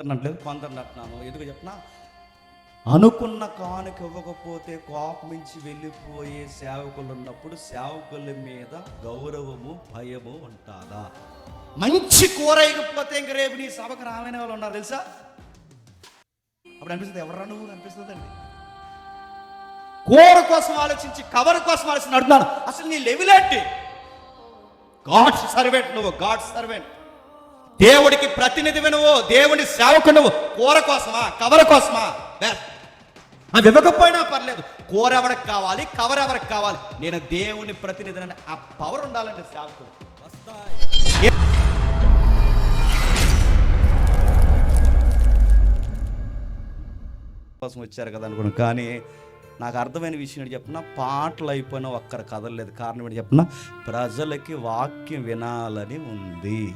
అనట్లేదు కొందరు అంటున్నాను ఎందుకు చెప్పిన అనుకున్న కానుక ఇవ్వకపోతే కోపమించి వెళ్ళిపోయే సేవకులు ఉన్నప్పుడు సేవకుల మీద గౌరవము భయము ఉంటుందా? మంచి కూర ఇకపోతే ఇంక రేపు నీ సభకు రావైన వాళ్ళు ఉన్నారు తెలుసా? అప్పుడు అనిపిస్తుంది ఎవరా నువ్వు? అనిపిస్తుంది అండి. కూర కోసం ఆలోచించి కవర్ కోసం ఆలోచించి నడుతున్నాను. అసలు నీ లెవెల్ ఏంటి? గాడ్స్ సర్వెంట్ నువ్వు గాడ్స్ సర్వెంట్ దేవుడికి ప్రతినిధి నువ్వు దేవుని సేవకు నువ్వు కూర కోసమా కవర్ కోసమా? అవి అది ఇవ్వకపోయినా పర్లేదు. కూర ఎవరికి కావాలి కవర్ ఎవరికి కావాలి? నేను దేవుని ప్రతినిధి ఆ పవర్ ఉండాలంటే సేవకుడు. వస్తాయి కోసం వచ్చారు కదా అనుకున్నాను. కానీ నాకు అర్థమైన విషయం ఏంటి చెప్పిన? పాటలు అయిపోయినా ఒక్కరు కదలలేదు. కారణం ఏంటి చెప్పిన? ప్రజలకి వాక్యం వినాలని ఉంది.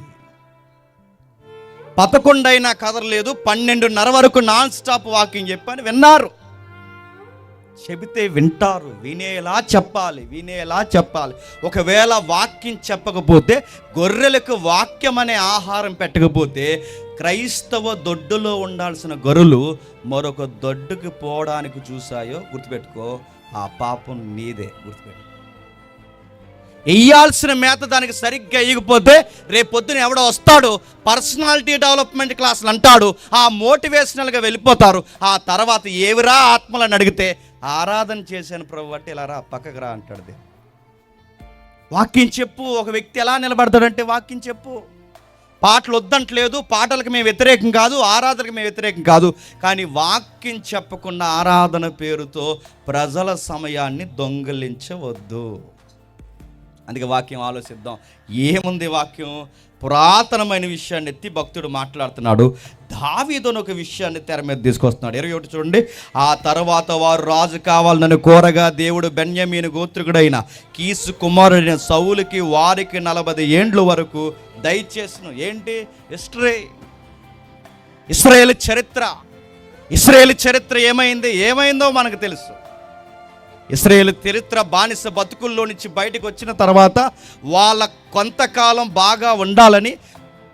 పదకొండైనా కదలలేదు పన్నెండున్నర వరకు నాన్ స్టాప్ వాకింగ్ చెప్పని విన్నారు. చెబితే వింటారు వినేలా చెప్పాలి వినేలా చెప్పాలి. ఒకవేళ వాక్యం చెప్పకపోతే గొర్రెలకు వాక్యం అనే ఆహారం పెట్టకపోతే క్రైస్తవ దొడ్డులో ఉండాల్సిన గొర్రెలు మరొక దొడ్డుకి పోవడానికి చూసాయో గుర్తుపెట్టుకో ఆ పాపం నీదే గుర్తుపెట్టుకో. వేయాల్సిన మేత దానికి సరిగ్గా ఇగిపోతే రేపు ఎవడో వస్తాడు పర్సనాలిటీ డెవలప్మెంట్ క్లాసులు అంటాడు ఆ మోటివేషనల్గా వెళ్ళిపోతారు. ఆ తర్వాత ఏవిరా ఆత్మలను అడిగితే ఆరాధన చేశాను ప్రభు అంటే ఇలా రా పక్కకు రా అంటాడు దేవుడు. వాక్యం చెప్పు ఒక వ్యక్తి ఎలా నిలబడతాడంటే వాక్యం చెప్పు. పాటలు వద్దంటలేదు పాటలకు మేము వ్యతిరేకం కాదు ఆరాధనకు మేము వ్యతిరేకం కాదు. కానీ వాక్యం చెప్పకుండా ఆరాధన పేరుతో ప్రజల సమయాన్ని దొంగిలించవద్దు. అందుకే వాక్యం ఆలోచిద్దాం. ఏముంది వాక్యం? పురాతనమైన విషయాన్ని ఎత్తి భక్తుడు మాట్లాడుతున్నాడు. దావీదును ఒక విషయాన్ని తెర మీద తీసుకొస్తున్నాడు. ఇరవై ఒకటి చూడండి. ఆ తర్వాత వారు రాజు కావాలని కోరగా దేవుడు బెన్యమీని గోత్రికుడైన కీసు కుమారుడైన సౌలుకి వారికి నలభై ఏండ్ల వరకు దయచేసిన. ఏంటి? హిస్టరీ ఇస్రాయేల్ చరిత్ర. ఇస్రాయేల్ చరిత్ర ఏమైంది? ఏమైందో మనకు తెలుసు. ఇస్రాయేల్ చరిత్ర బానిస బతుకుల్లో నుంచి బయటకు వచ్చిన తర్వాత వాళ్ళ కొంతకాలం బాగా ఉండాలని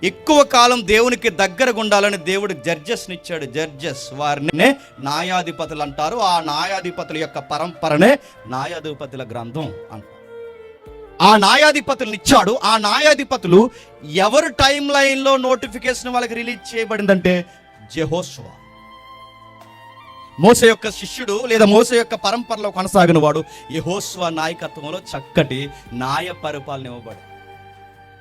ఎక్కువ కాలం దేవునికి దగ్గరగా ఉండాలని దేవుడు జడ్జెస్ని ఇచ్చాడు. జడ్జెస్ వారినే న్యాయాధిపతులు అంటారు. ఆ న్యాయాధిపతుల యొక్క పరంపరనే న్యాయాధిపతుల గ్రంథం అంటారు ఆ న్యాయాధిపతులను ఇచ్చాడు. ఆ న్యాయాధిపతులు ఎవరు టైం లైన్లో నోటిఫికేషన్ వాళ్ళకి రిలీజ్ చేయబడిందంటే జెహోస్వా మోస యొక్క శిష్యుడు లేదా మోస యొక్క పరంపరలో కొనసాగిన వాడు యహోస్వ నాయకత్వంలో చక్కటి న్యాయ పరిపాలన ఇవ్వబడు.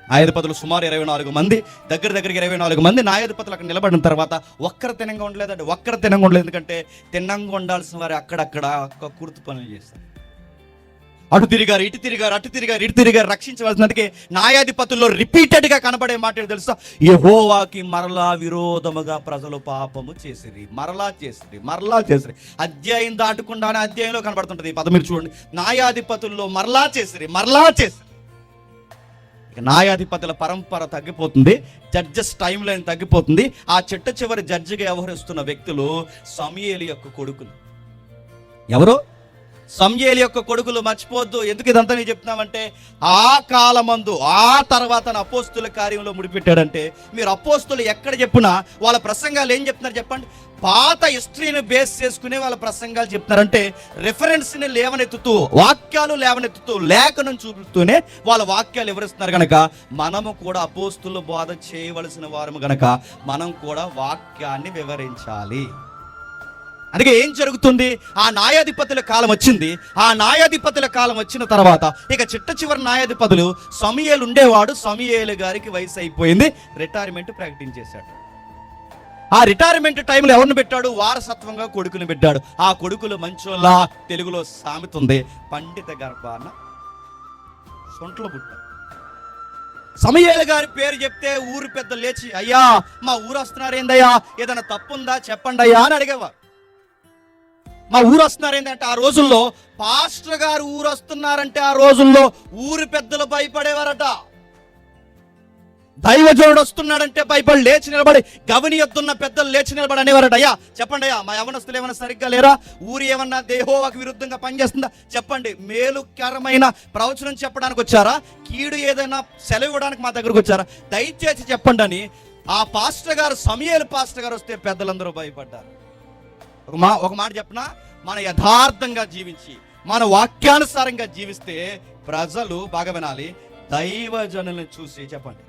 న్యాయాధిపతులు సుమారు ఇరవై నాలుగు మంది దగ్గర దగ్గరికి ఇరవై నాలుగు మంది న్యాయాధిపతులు అక్కడ నిలబడిన తర్వాత ఒక్కరు తినంగా ఉండలేదండి ఒక్కరు తినంగా ఉండలేదు ఎందుకంటే తిన్నంగా ఉండాల్సిన వారు అక్కడక్కడ ఒక్క కుర్తు పనులు చేస్తారు. అటు తిరిగారు ఇటు తిరిగారు అటు తిరిగారు ఇటు తిరిగారు రక్షించవలసినందుకే న్యాయాధిపతుల్లో రిపీటెడ్గా కనబడే మాట తెలుసా యహోవాకి మరలా విరోధముగా ప్రజలు పాపము చేసిరి. మరలా చేసిరి మరలా చేసిరి. అధ్యాయం దాటకుండానే అధ్యాయంలో కనబడుతుంటది ఈ పదం. మీరు చూడండి. న్యాయాధిపతుల్లో మరలా చేసిరి మరలా చేసిరి. ఇక న్యాయాధిపతుల పరంపర తగ్గిపోతుంది జడ్జెస్ టైం లైన్ తగ్గిపోతుంది. ఆ చిట్ట చివరి జడ్జిగా వ్యవహరిస్తున్న వ్యక్తులు సమయలు యొక్క కొడుకులు. ఎవరు? సంజేలి యొక్క కొడుకులు మర్చిపోవద్దు. ఎందుకు ఇదంతా నేను చెప్తున్నామంటే ఆ కాలమందు ఆ తర్వాత అపోస్తుల కార్యంలో ముడిపెట్టాడంటే మీరు అపోస్తులు ఎక్కడ చెప్పినా వాళ్ళ ప్రసంగాలు ఏం చెప్తున్నారు చెప్పండి? పాత హిస్టరీని బేస్ చేసుకునే వాళ్ళ ప్రసంగాలు చెప్తున్నారంటే రిఫరెన్స్ని లేవనెత్తుతూ వాక్యాలు లేవనెత్తుతూ లేఖనం చూపుతూనే వాళ్ళ వాక్యాలు వివరిస్తున్నారు కనుక మనము కూడా అపోస్తులు బోధ చేయవలసిన వారము గనక మనం కూడా వాక్యాన్ని వివరించాలి. అందుకే ఏం జరుగుతుంది? ఆ న్యాయాధిపతుల కాలం వచ్చింది. ఆ న్యాయాధిపతుల కాలం వచ్చిన తర్వాత ఇక చిట్ట చివరి న్యాయాధిపతులు సమయేలు ఉండేవాడు. సమయేలు గారికి వయసు అయిపోయింది. రిటైర్మెంట్ ప్రకటించేశాడు. ఆ రిటైర్మెంట్ టైంలో ఎవరిని పెట్టాడు? వారసత్వంగా కొడుకుని పెట్టాడు. ఆ కొడుకులు మంచోలా తెలుగులో సామెత ఉంది పండిత గర్భాన సొంట్లో పుట్టాడు సమయాల గారి పేరు చెప్తే ఊరు పెద్ద లేచి అయ్యా మా ఊరు వస్తున్నారు ఏందయ్యా ఏదైనా తప్పుందా? చెప్పండి అయ్యా అని అడిగేవారు. మా ఊరు వస్తున్నారు ఏంటంటే ఆ రోజుల్లో పాస్టర్ గారు ఊరు వస్తున్నారంటే ఆ రోజుల్లో ఊరు పెద్దలు భయపడేవారట. దైవజనుడు వస్తున్నాడంటే భయపడి లేచి నిలబడి గవని ఎత్తున్న పెద్దలు లేచి నిలబడి అనేవారట. అయ్యా చెప్పండి అయ్యా మా యవనస్తులు ఏమైనా సరిగ్గా లేరా? ఊరు ఏమన్నా దేహోవాకు విరుద్ధంగా పనిచేస్తుందా? చెప్పండి మేలుకరమైన ప్రవచనం చెప్పడానికి వచ్చారా? కీడు ఏదైనా సెలవు ఇవ్వడానికి మా దగ్గరకు వచ్చారా? దయచేసి చెప్పండి అని ఆ పాస్టర్ గారు సమయలు పాస్టర్ గారు వస్తే పెద్దలందరూ భయపడ్డారు. ఒక మా ఒక మాట చెప్పనా? మన యథార్థంగా జీవించి మన వాక్యానుసారంగా జీవిస్తే ప్రజలు బాగా వినాలి. దైవజనులను చూసి చెప్పండి.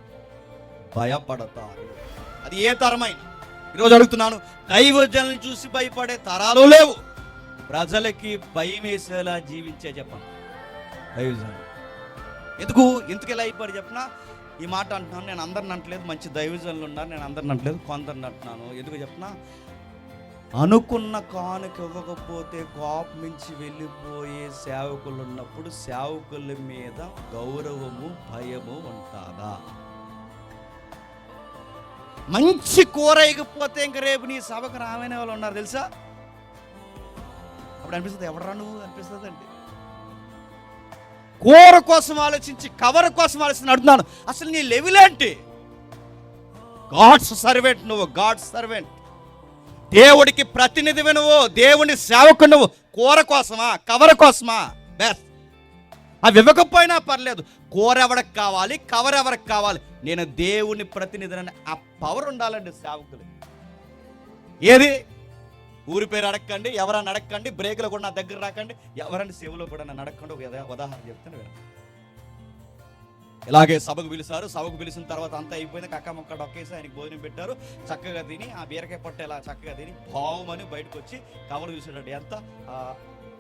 భయపడతారు. అది ఏ తరమైన. ఈరోజు అడుగుతున్నాను దైవజనులను చూసి భయపడే తరాలు లేవు. ప్రజలకి భయం వేసేలా జీవించే చెప్పండి. దైవజనులు ఎందుకు? ఎందుకు ఇలా అయిపోయారు చెప్పినా? ఈ మాట అంటున్నాను నేను అందరిని అంటలేదు మంచి దైవజనులు ఉన్నారు నేను అందరిని అంటలేదు కొందరిని అంటున్నాను. ఎందుకు చెప్పినా? అనుకున్న కానుక ఇవ్వకపోతే కోపం నుంచి వెళ్ళిపోయే సేవకులు ఉన్నప్పుడు సేవకుల మీద గౌరవము భయము ఉంటుందా? మంచి కూర ఇకపోతే ఇంక రేపు నీ సభకు రావైన వాళ్ళు ఉన్నారు తెలుసా? అప్పుడు అనిపిస్తుంది ఎవడరా నువ్వు? అనిపిస్తుంది అండి కూర కోసం ఆలోచించి కవర్ కోసం ఆలోచించి అడుగుతున్నాను అసలు నీ లెవెల్ ఏంటి? గాడ్స్ సర్వెంట్ నువ్వు గాడ్స్ సర్వెంట్. దేవుడికి ప్రతినిధివి నువ్వు దేవుని సేవకు నువ్వు కూర కోసమా కవర్ కోసమా? బెస్ట్ అవి ఇవ్వకపోయినా పర్లేదు. కూర ఎవరికి కావాలి కవర్ ఎవరికి కావాలి? నేను దేవుని ప్రతినిధిని ఆ పవర్ ఉండాలండి సేవకులు ఏది? ఊరి పేరు అడగండి ఎవరన్నా అడగండి బ్రేకులు కూడా నా దగ్గర రాకండి ఎవరన్నా సేవలో కూడా నన్ను అడగండి ఒక ఉదాహరణ చెప్తాను వినండి. ఇలాగే సభకు పిలిచారు. సభకు పిలిచిన తర్వాత అంతా అయిపోయింది. కక్క మొక్క డొక్కేసి ఆయనకి భోజనం పెట్టారు. చక్కగా తిని ఆ బీరకాయ పొట్ట ఇలా చక్కగా తిని భావమని బయటకు వచ్చి కవర్ చూసాడండి ఎంత?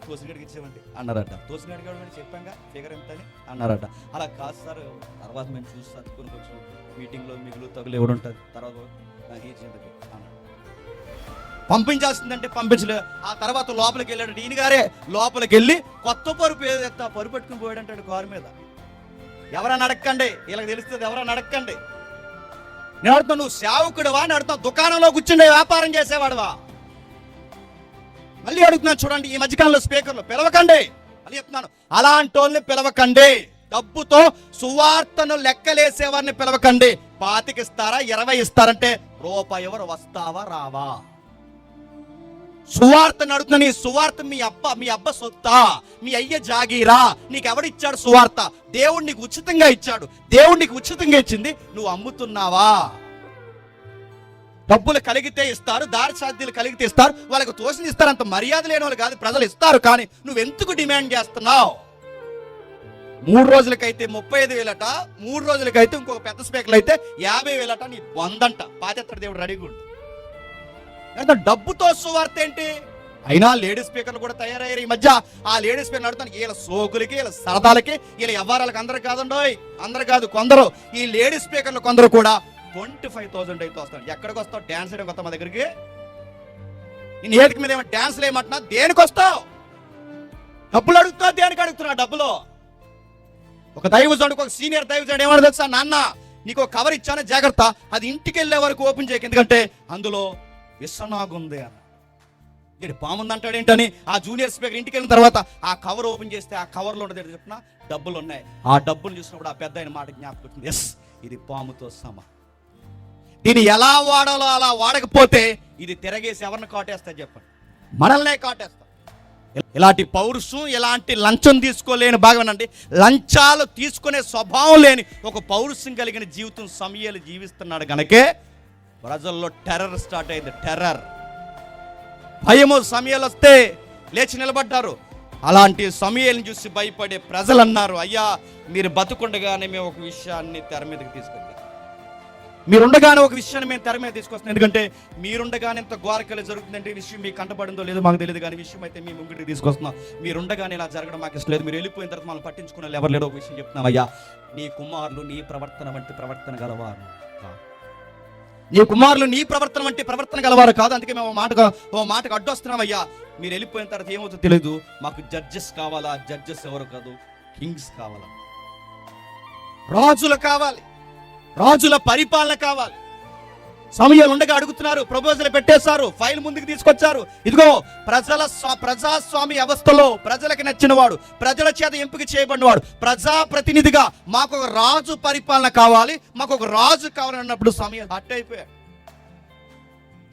తోసిగడికి ఇచ్చామండి అన్నారట. తోసిగడికి ఇవ్వమని చెప్పాక ఫిగర్ ఎంత అని అన్నారట. అలా కాదు సార్ తర్వాత మేము చూసి సర్దుకొని కొంచెం మీటింగ్లో మిగులు తగులు ఎవడు ఉంటుంది తర్వాత నాకు అన్నాడు. పంపించాల్సిందంటే పంపించలేదు ఆ తర్వాత లోపలికి వెళ్ళాడు. ఈయన గారే లోపలికి వెళ్ళి కొత్త పరుపు ఏదైతే ఆ పరుపు పెట్టుకుని పోయాడంటాడు కారు మీద. ఎవరన్నా నడకండి వీళ్ళకి తెలుస్తుంది ఎవరన్నా నడకండి నేను అడుగుతా నువ్వు సేవకుడువా అని అడుగుతా దుకాణంలో కూర్చుండే వ్యాపారం చేసేవాడువా? మళ్ళీ అడుగుతున్నాను చూడండి ఈ మధ్యకాలంలో స్పీకర్లు పిలవకండి. మళ్ళీ చెప్తున్నాను అలాంటి వాళ్ళని పిలవకండి. డబ్బుతో సువార్తను లెక్కలేసేవారిని పిలవకండి. పాతికిస్తారా ఇరవై ఇస్తారంటే రూపాయి ఎవరు వస్తావా రావా? సువార్త నడుతున్న నీ సువార్త మీ అబ్బ మీ అబ్బ సొత్తా. మీ అయ్య జాగీరా. నీకు ఎవడిచ్చాడు సువార్త? దేవుడు నీకు ఉచితంగా ఇచ్చాడు. దేవుడు నీకు ఉచితంగా ఇచ్చింది. నువ్వు అమ్ముతున్నావా? డబ్బులు కలిగితే ఇస్తారు దారి సాధ్యులు కలిగితే ఇస్తారు. వాళ్ళకి తోసిన ఇస్తారు. అంత మర్యాద లేని వాళ్ళు కాదు. ప్రజలు ఇస్తారు. కానీ నువ్వు ఎందుకు డిమాండ్ చేస్తున్నావు? మూడు రోజులకైతే ముప్పై ఐదు వేలట. మూడు రోజులకైతే ఇంకొక పెద్ద స్పీకర్లు అయితే యాభై వేలట. నీ వందంట. బాధ్యత దేవుడు రెడీగా ఉండు. అంటే డబ్బుతో సువార్త ఏంటి? అయినా లేడీ స్పీకర్లు కూడా తయారయ్యారు ఈ మధ్య. ఆ లేడీ స్పీకర్ నడుతాను వీళ్ళ సోకులకి వీళ్ళ సరదాలకి వీళ్ళ వ్యవహారాలకి అందరు కాదండోయ్. అందరు కాదు కొందరు. ఈ లేడీ స్పీకర్లు కొందరు కూడా ట్వంటీ ఫైవ్ థౌసండ్ అయితే వస్తాడు ఎక్కడికి వస్తావు? డ్యాన్స్ వేయడం కొత్త మా దగ్గరికి? నేను ఏదికి మీద ఏమో డ్యాన్స్ వేయమంటున్నా? దేనికి వస్తావు? డబ్బులు అడుగుతావు దేనికి అడుగుతున్నా డబ్బులు? ఒక దైవజనుడికి ఒక సీనియర్ దైవజనుడు ఏమన్నా తెలుసా? నాన్న నీకు ఒక కవర్ ఇచ్చాను జాగ్రత్త. అది ఇంటికి వెళ్ళే వరకు ఓపెన్ చేయకు. ఎందుకంటే అందులో విషనాగుంది అన్న. ఇది పాముందంటాడు ఏంటని ఆ జూనియర్ స్పీకర్ ఇంటికి వెళ్ళిన తర్వాత ఆ కవర్ ఓపెన్ చేస్తే ఆ కవర్లో ఉండదు ఏంటో చెప్పిన డబ్బులు ఉన్నాయి ఆ డబ్బులు చూసినప్పుడు ఆ పెద్ద ఆయన మాట జ్ఞాపకం వచ్చింది. ఎస్ ఇది పాముతో సమ. దీన్ని ఎలా వాడాలో అలా వాడకపోతే ఇది తిరగేసి ఎవరిని కాటేస్తా చెప్పండి. మనల్నే కాటేస్తా. ఇలాంటి పౌరుషం ఇలాంటి లంచం తీసుకోలేని భాగమేనండి లంచాలు తీసుకునే స్వభావం లేని ఒక పౌరుషం కలిగిన జీవితం సమయాలు జీవిస్తున్నాడు గనకే ప్రజల్లో టెర్రర్ స్టార్ట్ అయింది టెర్రర్. భయము సమయాలు వస్తే లేచి నిలబడ్డారు. అలాంటి సమయాలను చూసి భయపడే ప్రజలు అన్నారు అయ్యా మీరు బతుకుండగానే మేము ఒక విషయాన్ని తెర మీదకి తీసుకొచ్చాం. మీరుండగానే ఒక విషయాన్ని మేము తెర మీద తీసుకొస్తాం ఎందుకంటే మీరుండగానే ఇంత గోరకలు జరుగుతుందంటే ఈ విషయం మీకు కంటపడిందో లేదో మాకు తెలియదు కానీ విషయం అయితే మీ ముంగిటికి తీసుకొస్తున్నాం. మీరుండగానే ఇలా జరగడం మాకు ఇష్టం లేదు. మీరు వెళ్ళిపోయిన తర్వాత మనం పట్టించుకున్న ఎవరు లేదో ఒక విషయం చెప్తున్నాం. అయ్యా నీ కుమారులు నీ ప్రవర్తన వంటి ప్రవర్తన గలవారు. నీ కుమారులు నీ ప్రవర్తన వంటి ప్రవర్తన గలవారు కాదు. అందుకే మేము మాటగా ఓ మాటకు అడ్డొస్తున్నాం అయ్యా మీరు వెళ్ళిపోయిన తర్వాత ఏమవుతుందో తెలియదు మాకు జడ్జెస్ కావాలా? జడ్జెస్ ఎవరు కాదు? కింగ్స్ కావాలా? రాజులు కావాలి. రాజుల పరిపాలన కావాలి. సమయాలు ఉండగా అడుగుతున్నారు ప్రపోజల్ పెట్టేశారు ఫైల్ ముందుకు తీసుకొచ్చారు. ఇదిగో ప్రజల స్వ- ప్రజాస్వామ్య వ్యవస్థలో ప్రజలకు నచ్చినవాడు ప్రజల చేత ఎంపిక చేయబడినవాడు ప్రజా ప్రతినిధిగా మాకు ఒక రాజు పరిపాలన కావాలి మాకు ఒక రాజు కావాలన్నప్పుడు సమయం హట్ అయిపోయాడు.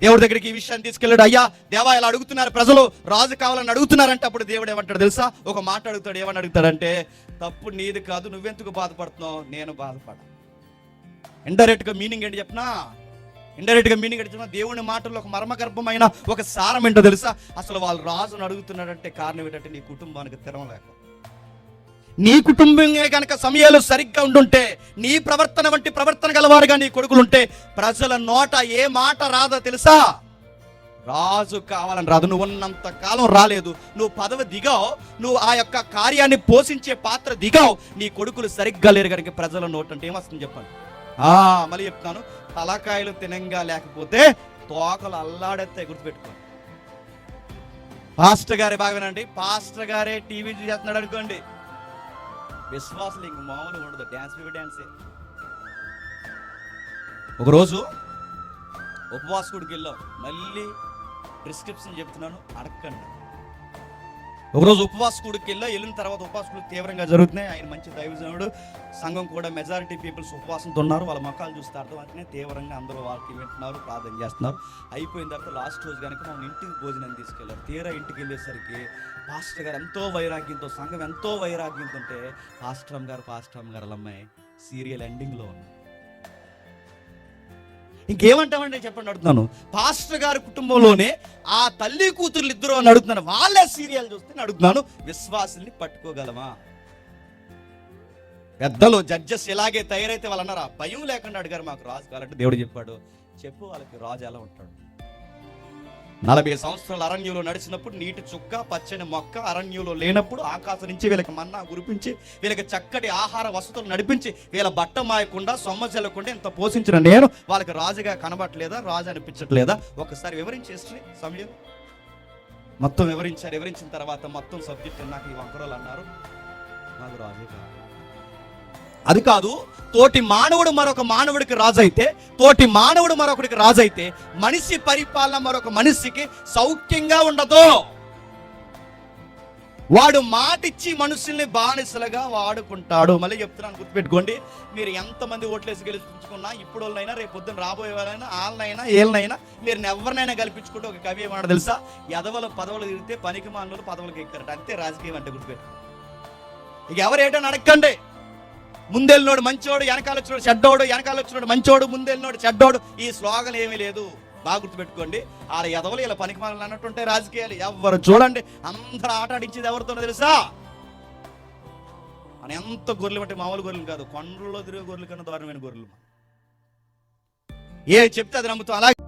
దేవుడి దగ్గరికి ఈ విషయాన్ని తీసుకెళ్ళాడు. అయ్యా దేవా ఇలా అడుగుతున్నారు ప్రజలు రాజు కావాలని అడుగుతున్నారంటే అప్పుడు దేవుడు ఏమంటాడు తెలుసా? ఒక మాట అడుగుతాడు ఏమని అడుగుతాడంటే తప్పు నీది కాదు నువ్వెందుకు బాధపడుతున్నావు? నేను బాధపడ ఇండైరెక్ట్గా మీనింగ్ ఏంటి చెప్పనా? ఇండైరెక్ట్గా మీనింగ్ అడిగిన దేవుని మాటల్లో ఒక మర్మగర్భమైన ఒక సారం ఏంటో తెలుసా? అసలు వాళ్ళు రాజును అడుగుతున్నాడంటే కారణం ఏంటంటే నీ కుటుంబానికి తిరగలేక నీ కుటుంబమే కనుక సమయాలు సరిగ్గా ఉండుంటే నీ ప్రవర్తన వంటి ప్రవర్తన గలవారుగా నీ కొడుకులుంటే ప్రజల నోట ఏ మాట రాదో తెలుసా? రాజు కావాలని రాదు నువ్వు ఉన్నంత కాలం రాలేదు. నువ్వు పదవి దిగావు నువ్వు ఆ యొక్క కార్యాన్ని పోషించే పాత్ర దిగావు నీ కొడుకులు సరిగ్గా లేరు కనుక ప్రజల నోటంటే అంటే ఏమొస్తుంది చెప్పండి? ఆ మళ్ళీ చెప్తాను తలకాయలు తినంగా లేకపోతే తోకలు అల్లాడెత్తే గుర్తుపెట్టుకో. పాస్టర్ గారే బాగా వినండి. పాస్టర్ గారే టీవీ చేస్తున్నాడు అనుకోండి. విశ్వాసం ఇంక మామూలుగా ఉండదు. డ్యాన్స్ బేబీ డ్యాన్సే ఒకరోజు ఉపవాసకుడికి వెళ్ళాం. మళ్ళీ ప్రిస్క్రిప్షన్ చెప్తున్నాను. అడగండి ఒకరోజు ఉపవాసకుడికి వెళ్ళా వెళ్ళిన తర్వాత ఉపవాసకుడు తీవ్రంగా జరుగుతున్నాయి. ఆయన మంచి దైవజనుడు. సంఘం కూడా మెజారిటీ పీపుల్స్ ఉపవాసంతో ఉన్నారు. వాళ్ళ మొక్కలు చూస్తే అర్థం తీవ్రంగా అందరూ వాళ్ళకి వింటున్నారు ప్రార్థన చేస్తున్నారు. అయిపోయిన తర్వాత లాస్ట్ రోజు కనుక మనం ఇంటికి భోజనం తీసుకెళ్ళారు తీరా ఇంటికి వెళ్ళేసరికి పాస్టర్ గారు ఎంతో వైరాగ్యంతో సంఘం ఎంతో వైరాగ్యంతో ఉంటే పాస్టరమ్ గారు పాస్టర్ గారు వాళ్ళ అమ్మాయి సీరియల్ ఎండింగ్లో ఉన్నారు ఇంకేమంటామండి? చెప్పండి అడుగుతున్నాను. పాస్టర్ గారి కుటుంబంలోనే ఆ తల్లి కూతుర్లు ఇద్దరు అని అడుగుతున్నాను. వాళ్ళే సీరియల్ చూస్తే అడుగుతున్నాను విశ్వాసుల్ని పట్టుకోగలమా? పెద్దలు జడ్జెస్ ఇలాగే తయారైతే వాళ్ళు అన్నారా భయం లేకుండా అడిగారు మాకు రాజు కావాలంటే దేవుడు చెప్పాడు చెప్పు వాళ్ళకి రాజు ఎలా ఉంటాడు? నలభై సంవత్సరాల అరణ్యంలో నడిచినప్పుడు నీటి చుక్క పచ్చని మొక్క అరణ్యంలో లేనప్పుడు ఆకాశం నుంచి వీళ్ళకి మన్నా గురిపించి వీళ్ళకి చక్కటి ఆహార వసతులు నడిపించి వీళ్ళ బట్ట మాయకుండా సొమ్మ చెల్లకుండా ఇంత పోషించిన నేను వాళ్ళకి రాజుగా కనబట్టలేదా రాజు అనిపించట్లేదా? ఒకసారి వివరించేసి సమయం. మొత్తం వివరించారు. వివరించిన తర్వాత మొత్తం సబ్జెక్ట్ నాకు ఈ వంకరోలు అన్నారు. నాకు రాజే కాదు. అది కాదు తోటి మానవుడు మరొక మానవుడికి రాజు అయితే తోటి మానవుడు మరొకడికి రాజు అయితే మనిషి పరిపాలన మరొక మనిషికి సౌఖ్యంగా ఉండదు. వాడు మాటిచ్చి మనుషుల్ని బానిసలుగా వాడుకుంటాడు. మళ్ళీ చెప్తున్నాను గుర్తుపెట్టుకోండి. మీరు ఎంతమంది ఓట్లేసి గెలిపించుకున్నా ఇప్పుడు వాళ్ళైనా రేపు పొద్దున్న రాబోయే వాళ్ళైనా వాళ్ళనైనా ఏళ్ళనైనా మీరు ఎవరినైనా గెలిపించుకుంటే ఒక కవి ఏమన్నా తెలుసా? ఎదవల పదవులు తిరిగితే పనికి మానవులు పదవులకు ఎక్కారట అంతే రాజకీయం అంటే గుర్తుపెట్టు ఇక ఎవరు ఏంటని అడగండి ముందెళ్ళినోడు మంచోడు వెనకాల వచ్చినోడు చెడ్డోడు వెనకాల వచ్చినోడు మంచోడు ముందెళ్ళినోడు చెడ్డోడు. ఈ స్లోగన్ ఏమీ లేదు. బాగా గుర్తుపెట్టుకోండి. వాళ్ళ ఎదవలు ఇలా పనికి మనల్ని అన్నట్టుంటే రాజకీయాలు. ఎవరు చూడండి. అందరూ ఆట ఆడించేది ఎవరితోనో తెలుసా? మన ఎంత గొర్రెలు అంటే మామూలు గొర్రెలు కాదు. కొండల్లో తిరిగే గొర్రెల కన్నా దారుణమైన గొర్రెలు ఏ చెప్తే అది నమ్ముతాం. అలాగే